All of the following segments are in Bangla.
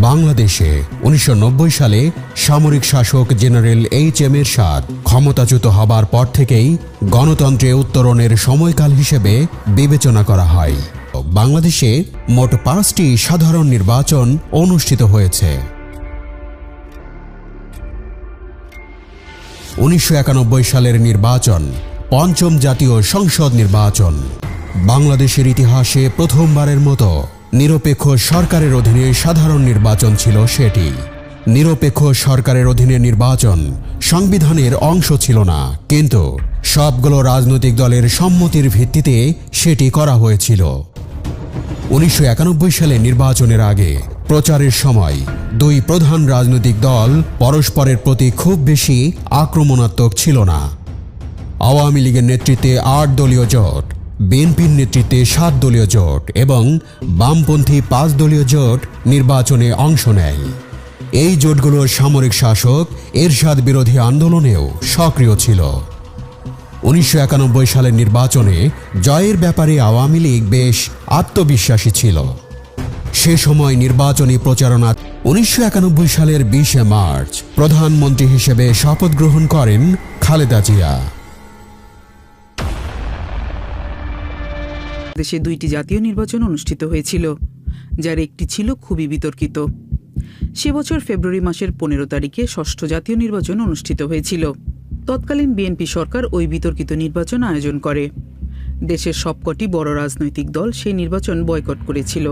বাংলাদেশে উনিশশো নব্বই সালে সামরিক শাসক জেনারেল এইচ এম এর সাথ ক্ষমতাচ্যুত হবার পর থেকেই গণতন্ত্রে উত্তরণের সময়কাল হিসেবে বিবেচনা করা হয়। বাংলাদেশে মোট পাঁচটি সাধারণ নির্বাচন অনুষ্ঠিত হয়েছে। উনিশশো একানব্বই সালের নির্বাচন পঞ্চম জাতীয় সংসদ নির্বাচন। বাংলাদেশের ইতিহাসে প্রথমবারের মতো নিরপেক্ষ সরকারের অধীনে সাধারণ নির্বাচন ছিল সেটি। নিরপেক্ষ সরকারের অধীনে নির্বাচন সংবিধানের অংশ ছিল না, কিন্তু সবগুলো রাজনৈতিক দলের সম্মতির ভিত্তিতে সেটি করা হয়েছিল। উনিশশো একানব্বই সালে নির্বাচনের আগে প্রচারের সময় দুই প্রধান রাজনৈতিক দল পরস্পরের প্রতি খুব বেশি আক্রমণাত্মক ছিল না। আওয়ামী লীগের নেতৃত্বে আট দলীয় জোট বিএনপির নেতৃত্বে সাত দলীয় জোট এবং বামপন্থী পাঁচ দলীয় জোট নির্বাচনে অংশ নেয়। এই জোটগুলোর সামরিক শাসক এরশাদ বিরোধী আন্দোলনেও সক্রিয় ছিল। উনিশশো একানব্বই সালের নির্বাচনে জয়ের ব্যাপারে আওয়ামী লীগ বেশ আত্মবিশ্বাসী ছিল। সে সময় নির্বাচনী প্রচারণা উনিশশো একানব্বই সালের বিশে মার্চ প্রধানমন্ত্রী হিসেবে শপথ গ্রহণ করেন খালেদা জিয়া। দেশে দুইটি জাতীয় নির্বাচন অনুষ্ঠিত হয়েছিল, যার একটি ছিল খুবই বিতর্কিত। সে বছর ফেব্রুয়ারি মাসের পনেরো তারিখে ষষ্ঠ জাতীয় নির্বাচন অনুষ্ঠিত হয়েছিল। তৎকালীন বিএনপি সরকার ওই বিতর্কিত নির্বাচন আয়োজন করে। দেশের সবকটি বড় রাজনৈতিক দল সেই নির্বাচন বয়কট করেছিল।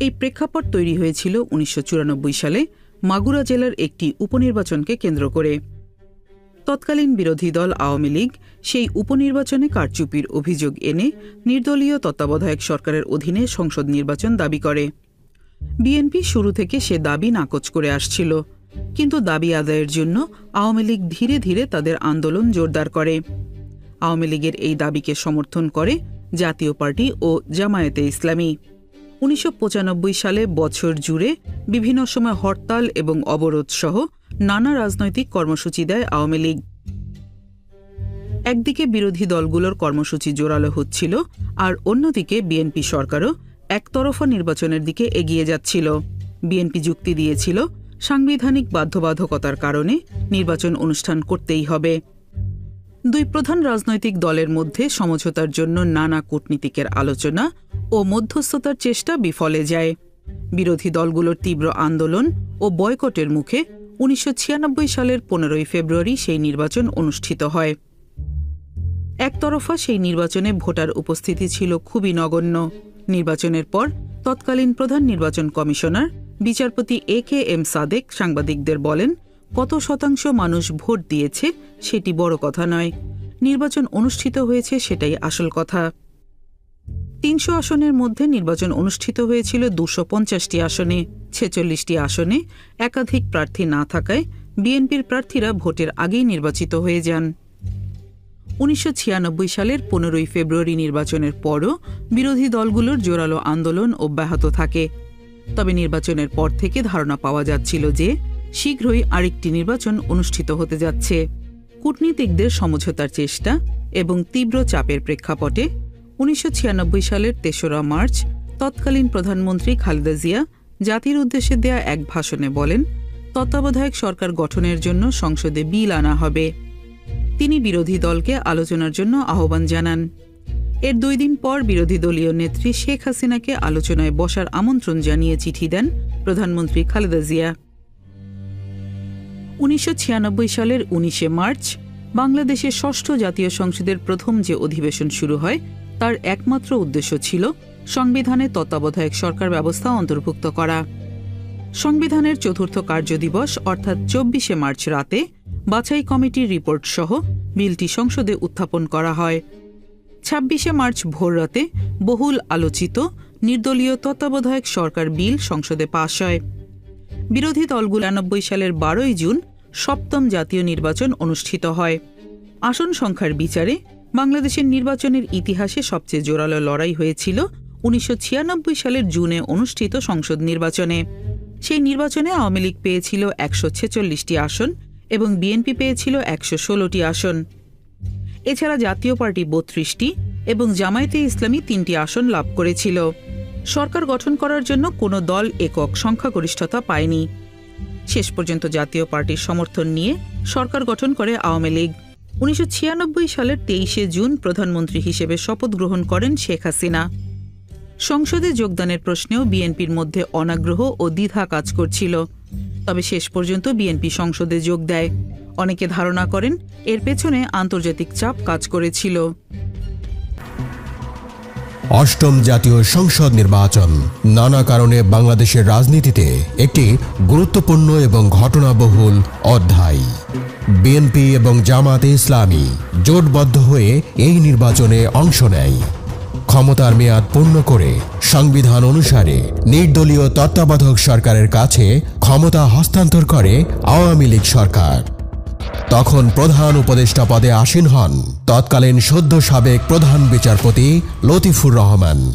এই প্রেক্ষাপট তৈরি হয়েছিল উনিশশো চুরানব্বই সালে মাগুরা জেলার একটি উপনির্বাচনকে কেন্দ্র করে। তৎকালীন বিরোধী দল আওয়ামী লীগ সেই উপনির্বাচনে কারচুপির অভিযোগ এনে নির্দলীয় তত্ত্বাবধায়ক সরকারের অধীনে সংসদ নির্বাচন দাবি করে। বিএনপি শুরু থেকে সে দাবি নাকচ করে আসছিল, কিন্তু দাবি আদায়ের জন্য আওয়ামী লীগ ধীরে ধীরে তাদের আন্দোলন জোরদার করে। আওয়ামী লীগের এই দাবিকে সমর্থন করে জাতীয় পার্টি ও জামায়াতে ইসলামী। উনিশশো পঁচানব্বই সালে বছর জুড়ে বিভিন্ন সময় হরতাল এবং অবরোধ সহ নানা রাজনৈতিক কর্মসূচি দেয় আওয়ামী লীগ। একদিকে বিরোধী দলগুলোর কর্মসূচি জোরালো হচ্ছিল, আর অন্যদিকে বিএনপি সরকারও একতরফা নির্বাচনের দিকে এগিয়ে যাচ্ছিল। বিএনপি যুক্তি দিয়েছিল, সাংবিধানিক বাধ্যবাধকতার কারণে নির্বাচন অনুষ্ঠান করতেই হবে। দুই প্রধান রাজনৈতিক দলের মধ্যে সমঝোতার জন্য নানা কূটনীতিকের আলোচনা ও মধ্যস্থতার চেষ্টা বিফলে যায়। বিরোধী দলগুলোর তীব্র আন্দোলন ও বয়কটের মুখে উনিশশো ছিয়ানব্বই সালের পনেরোই ফেব্রুয়ারি সেই নির্বাচন অনুষ্ঠিত হয়। একতরফা সেই নির্বাচনে ভোটার উপস্থিতি ছিল খুবই নগণ্য। নির্বাচনের পর তৎকালীন প্রধান নির্বাচন কমিশনার, বিচারপতি এ কে এম সাদেক সাংবাদিকদের বলেন, কত শতাংশ মানুষ ভোট দিয়েছে সেটি বড় কথা নয়। নির্বাচন অনুষ্ঠিত হয়েছে সেটাই আসল কথা। তিনশো আসনের মধ্যে নির্বাচন অনুষ্ঠিত হয়েছিল দুশো পঞ্চাশটি আসনে, ছেচল্লিশটি আসনে, একাধিক প্রার্থী না থাকায় বিএনপির প্রার্থীরা ভোটের আগেই নির্বাচিত হয়ে যান। উনিশশো ছিয়ানব্বই সালের পনেরোই ফেব্রুয়ারি নির্বাচনের পরও বিরোধী দলগুলোর জোরালো আন্দোলন অব্যাহত থাকে। তবে নির্বাচনের পর থেকে ধারণা পাওয়া যাচ্ছিল যে শীঘ্রই আরেকটি নির্বাচন অনুষ্ঠিত হতে যাচ্ছে। কূটনীতিকদের সমঝোতার চেষ্টা এবং তীব্র চাপের প্রেক্ষাপটে উনিশশো ছিয়ানব্বই সালের তেসরা মার্চ তৎকালীন প্রধানমন্ত্রী খালেদা জিয়া জাতির উদ্দেশ্যে দেয়া এক ভাষণে বলেন, তত্ত্বাবধায়ক সরকার গঠনের জন্য সংসদে বিল আনা হবে। তিনি বিরোধী দলকে আলোচনার জন্য আহ্বান জানান। এর দুই দিন পর বিরোধী দলীয় নেত্রী শেখ হাসিনাকে আলোচনায় বসার আমন্ত্রণ জানিয়ে চিঠি দেন প্রধানমন্ত্রী খালেদা জিয়া। উনিশশো ছিয়ানব্বই সালের উনিশে মার্চ বাংলাদেশের ষষ্ঠ জাতীয় সংসদের প্রথম যে অধিবেশন শুরু হয় তার একমাত্র উদ্দেশ্য ছিল সংবিধানে তত্ত্বাবধায়ক সরকার ব্যবস্থা অন্তর্ভুক্ত করা। সংবিধানের চতুর্থ কার্যদিবস, অর্থাৎ চব্বিশে মার্চ রাতে, বাছাই কমিটির রিপোর্ট সহ বিলটি সংসদে উত্থাপন করা হয়। ছাব্বিশে মার্চ ভোররাতে বহুল আলোচিত নির্দলীয় তত্ত্বাবধায়ক সরকার বিল সংসদে পাশ হয়। বিরোধী দলগুলো আটানব্বই সালের বারোই জুন সপ্তম জাতীয় নির্বাচন অনুষ্ঠিত হয়। আসন সংখ্যার বিচারে বাংলাদেশের নির্বাচনের ইতিহাসে সবচেয়ে জোরালো লড়াই হয়েছিল উনিশশো ছিয়ানব্বই সালের জুনে অনুষ্ঠিত সংসদ নির্বাচনে। সেই নির্বাচনে আওয়ামী লীগ পেয়েছিল একশো ছেচল্লিশটি আসন এবং বিএনপি পেয়েছিল একশো ষোলোটি আসন। এছাড়া জাতীয় পার্টি বত্রিশটি এবং জামায়াতে ইসলামী তিনটি আসন লাভ করেছিল। সরকার গঠন করার জন্য কোনো দল একক সংখ্যাগরিষ্ঠতা পায়নি। শেষ পর্যন্ত জাতীয় পার্টির সমর্থন নিয়ে সরকার গঠন করে আওয়ামী লীগ। উনিশশো ছিয়ানব্বই সালের তেইশে জুন প্রধানমন্ত্রী হিসেবে শপথ গ্রহণ করেন শেখ হাসিনা। সংসদে যোগদানের প্রশ্নেও বিএনপির মধ্যে অনাগ্রহ ও দ্বিধা কাজ করছিল। তবে শেষ পর্যন্ত বিএনপি সংসদে যোগ দেয়। অনেকে ধারণা করেন এর পেছনে আন্তর্জাতিক চাপ কাজ করেছিল। অষ্টম জাতীয় সংসদ নির্বাচন। নানা কারণে বাংলাদেশের রাজনীতিতে একটি গুরুত্বপূর্ণ এবং ঘটনাবহুল অধ্যায়। বিএনপি এবং জামাতে ইসলামী জোটবদ্ধ হয়ে এই নির্বাচনে অংশ নেয়। ক্ষমতার মেয়াদ পূর্ণ করে সংবিধান অনুসারে নির্দলীয় তত্ত্বাবধায়ক সরকারের কাছে ক্ষমতা হস্তান্তর করে আওয়ামী লীগ সরকার। তখন প্রধান উপদেষ্টা পদে আসীন হন তৎকালীন সদ্য সাবেক প্রধান বিচারপতি লতিফুর রহমান।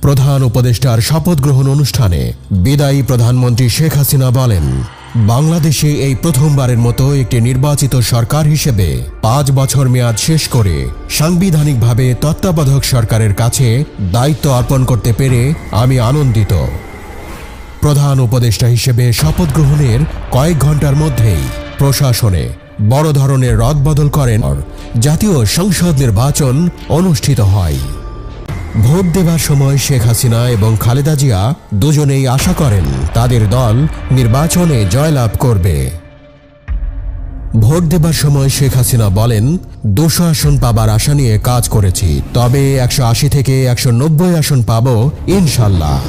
প্রধান উপদেষ্টার শপথ গ্রহণ অনুষ্ঠানে বিদায়ী প্রধানমন্ত্রী শেখ হাসিনা বলেন বাংলাদেশে এই প্রথমবারের মতো একটি নির্বাচিত সরকার হিসেবে পাঁচ বছর মেয়াদ শেষ করে সাংবিধানিকভাবে তত্ত্বাবধায়ক সরকারের কাছে দায়িত্ব অর্পণ করতে পেরে আমি আনন্দিত। প্রধান উপদেষ্টা হিসেবে শপথ গ্রহণের কয়েক ঘণ্টার মধ্যেই প্রশাসনে বড় ধরনের রদবদল করেন। জাতীয় সংসদ নির্বাচন অনুষ্ঠিত হয়। ভোট দেবার সময় শেখ হাসিনা এবং খালেদা জিয়া দুজনেই আশা করেন তাদের দল নির্বাচনে জয়লাভ করবে। ভোট দেবার সময় শেখ হাসিনা বলেন দুশো আসন পাবার আশা নিয়ে কাজ করেছি, তবে একশো আশি থেকে একশো নব্বই আসন পাব, ইনশাল্লাহ।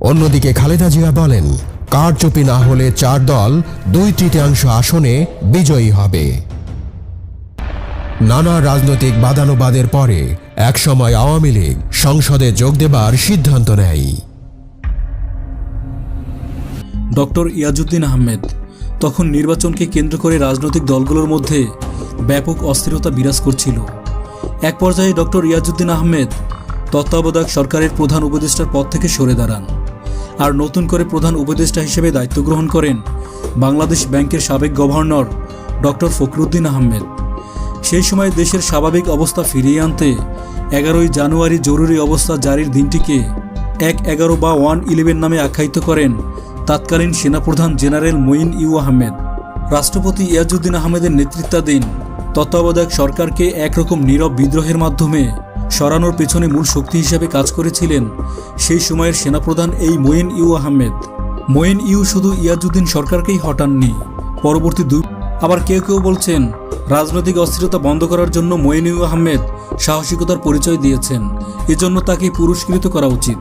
অন্যদিকে খালেদা জিয়া বলেন, কারচুপি না হলে চার দল দুই তৃতীয়াংশ আসনে বিজয়ী হবে। নানা রাজনৈতিক বাদানুবাদের পরে একসময় আওয়ামী লীগ সংসদে যোগ দেবার সিদ্ধান্ত নেয়। ডক্টর ইয়াজউদ্দিন আহমেদ, তখন নির্বাচনকে কেন্দ্র করে রাজনৈতিক দলগুলোর মধ্যে ব্যাপক অস্থিরতা বিরাজ করছিল। এক পর্যায়ে ডক্টর ইয়াজউদ্দিন আহমেদ তত্ত্বাবধায়ক সরকারের প্রধান উপদেষ্টার পদ থেকে সরে দাঁড়ান। আর নতুন করে প্রধান উপদেষ্টা হিসেবে দায়িত্ব গ্রহণ করেন বাংলাদেশ ব্যাংকের সাবেক গভর্নর ডক্টর ফখরুদ্দিন আহমেদ। সেই সময় দেশের স্বাভাবিক অবস্থা ফিরিয়ে আনতে এগারোই জানুয়ারি জরুরি অবস্থা জারির দিনটিকে এক এগারো বা ওয়ান ইলেভেন নামে আখ্যায়িত করেন তৎকালীন সেনাপ্রধান জেনারেল মঈন ইউ আহমেদ। রাষ্ট্রপতি ইয়াজুদ্দিন আহমেদের নেতৃত্বাধীন তত্ত্বাবধায়ক সরকারকে একরকম নীরব বিদ্রোহের মাধ্যমে সরানোর পেছনে মূল শক্তি হিসেবে কাজ করেছিলেন সেই সময়ের সেনাপ্রধান এই মঈন ইউ আহমেদ। মঈন ইউ শুধু ইয়াজউদ্দিন সরকারকেই হটাননি, পরবর্তী দুই আবার কেউ কেউ বলছেন, রাজনৈতিক অস্থিরতা বন্ধ করার জন্য মঈনুল আহমেদ সাহসিকতার পরিচয় দিয়েছেন। এজন্য তাকে পুরস্কৃত করা উচিত।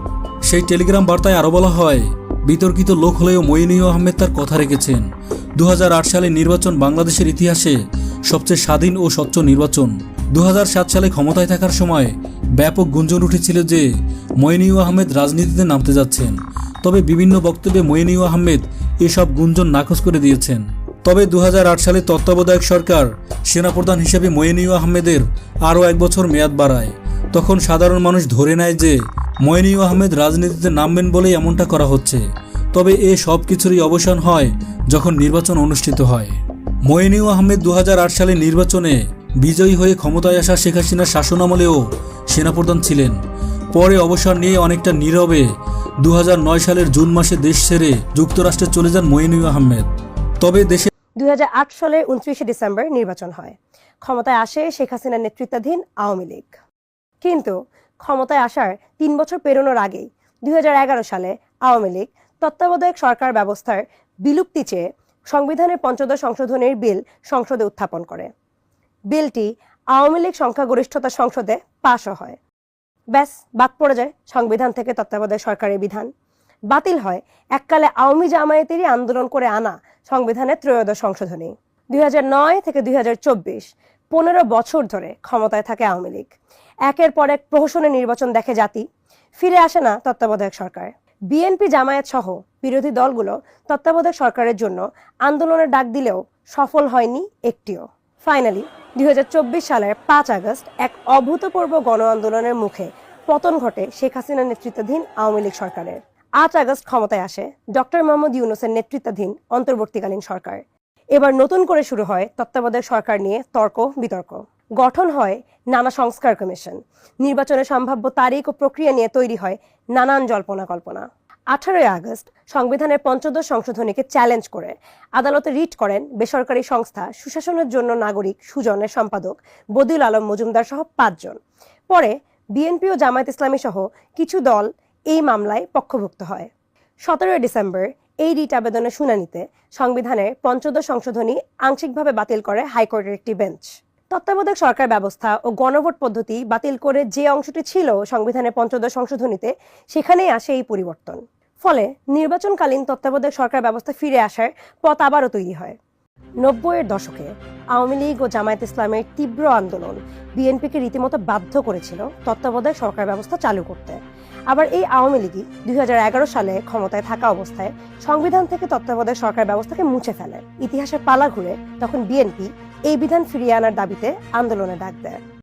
সেই টেলিগ্রাম বার্তায় আরও বলা হয়, বিতর্কিত লোক হলেও মঈনুল আহমেদ তার কথা রেখেছেন। দু হাজার আট সালে নির্বাচন বাংলাদেশের ইতিহাসে সবচেয়ে স্বাধীন ও স্বচ্ছ নির্বাচন। দু হাজার সাত সালে ক্ষমতায় থাকার সময় ব্যাপক গুঞ্জন উঠেছিল যে মঈনুল আহমেদ রাজনীতিতে নামতে যাচ্ছেন। তবে বিভিন্ন বক্তব্যে মঈনুল আহমেদ এসব গুঞ্জন নাকচ করে দিয়েছেন। তবে দু সালে তত্ত্বাবধায়ক সরকার সেনাপ্রধান হিসেবে মঈনুল আহমেদের আরও এক বছর মেয়াদ বাড়ায়। তখন সাধারণ মানুষ ধরে নেয় যে মঈনুল আহমেদ রাজনীতিতে নামবেন বলেই এমনটা করা হচ্ছে। তবে এ সব কিছুরই অবসান হয় যখন নির্বাচন অনুষ্ঠিত হয়। মঈনুল আহমেদ দু সালে নির্বাচনে বিজয়ী হয়ে ক্ষমতায় আসা শেখ হাসিনার শাসনামলেও সেনাপ্রধান ছিলেন। পরে অবসর নিয়ে অনেকটা নীরবে দু হাজার নয় সালের জুন মাসে দেশ ছেড়ে যুক্তরাষ্ট্রে চলে যান মঈনুল আহমেদ। তবে দেশে দুই হাজার আট সালের উনত্রিশে ডিসেম্বর নির্বাচন হয়। ক্ষমতায় আসে শেখ হাসিনার নেতৃত্বাধীন আওয়ামী লীগ। কিন্তু ক্ষমতায় আসার তিন বছর পেরোনোর আগেই দুই হাজার এগারো সালে আওয়ামী লীগ তত্ত্বাবধায়ক সরকার ব্যবস্থার বিলুপ্তি চেয়ে সংবিধানের পঞ্চদশ সংশোধনের বিল সংসদে উত্থাপন করে। বিলটি আওয়ামী লীগ সংখ্যাগরিষ্ঠতা সংসদে পাশও হয়। ব্যাস, বাদ পড়ে যায় সংবিধান থেকে তত্ত্বাবধায়ক সরকারের বিধান। বাতিল হয়। এককালে আওয়ামী জামায়াতেরই আন্দোলন করে আনা সংবিধানের ত্রয়োদশ সংশোধনী। দুই হাজার নয় থেকে দুই পনেরো বছর ধরে ক্ষমতায় থাকে আওয়ামী লীগ। একের পর এক প্রহসনের নির্বাচন দেখে জাতি, ফিরে আসে না তত্ত্বাবধায়ক সরকার। বিএনপি জামায়াত সহ বিরোধী দলগুলো তত্ত্বাবধায়ক সরকারের জন্য আন্দোলনের ডাক দিলেও সফল হয়নি একটিও। ফাইনালি দুই হাজার চব্বিশ সালের পাঁচ আগস্ট এক অভূতপূর্ব গণ আন্দোলনের মুখে পতন ঘটে শেখ হাসিনার নেতৃত্বাধীন আওয়ামী লীগ সরকারের। আট আগস্ট ক্ষমতায় আসে ডক্টর মোহাম্মদ ইউনুসের নেতৃত্বাধীন অন্তর্বর্তীকালীন সরকার। এবার নতুন করে শুরু হয় তত্ত্বাবধায়ক সরকার নিয়ে তর্ক, বিতর্ক। গঠন হয় নানা সংস্কার কমিশন। নির্বাচনের সম্ভাব্য তারিখ ও প্রক্রিয়া নিয়ে তৈরি হয় নানান জল্পনা কল্পনা। আঠারোই আগস্ট সংবিধানের পঞ্চদশ সংশোধনীকে চ্যালেঞ্জ করে আদালতে রিট করেন বেসরকারি সংস্থা সুশাসনের জন্য নাগরিক সুজনের সম্পাদক বদিউল আলম মজুমদার সহ পাঁচজন। পরে বিএনপি ও জামায়াত ইসলামী সহ কিছু দল এই মামলায় পক্ষভুক্ত হয়। সতেরোই ডিসেম্বর এই রিট আবেদনের শুনানিতে সংবিধানের পঞ্চদশ সংশোধনী আংশিকভাবে বাতিল করে হাইকোর্টের একটি বেঞ্চ। তত্ত্বাবধায়ক সরকার ব্যবস্থা ও গণভোট পদ্ধতি বাতিল করে যে অংশটি ছিল সংবিধানের পঞ্চদশ সংশোধনীতে, সেখানেই আসে এই পরিবর্তন। ফলে নির্বাচনকালীন তত্ত্বাবধায়ক সরকার ব্যবস্থা ফিরে আসার পথ আবারও তৈরি হয়। নব্বইয়ের দশকে আওয়ামী লীগ ও জামায়াত ইসলামের তীব্র আন্দোলন বিএনপিকে রীতিমতো বাধ্য করেছিল তত্ত্বাবধায়ক সরকার ব্যবস্থা চালু করতে। আবার এই আওয়ামী লীগই দুই হাজার এগারো সালে ক্ষমতায় থাকা অবস্থায় সংবিধান থেকে তত্ত্বাবধায়ক সরকার ব্যবস্থাকে মুছে ফেলে। ইতিহাসের পালা ঘুরে তখন বিএনপি এই বিধান ফিরিয়ে আনার দাবিতে আন্দোলনে ডাক দেয়।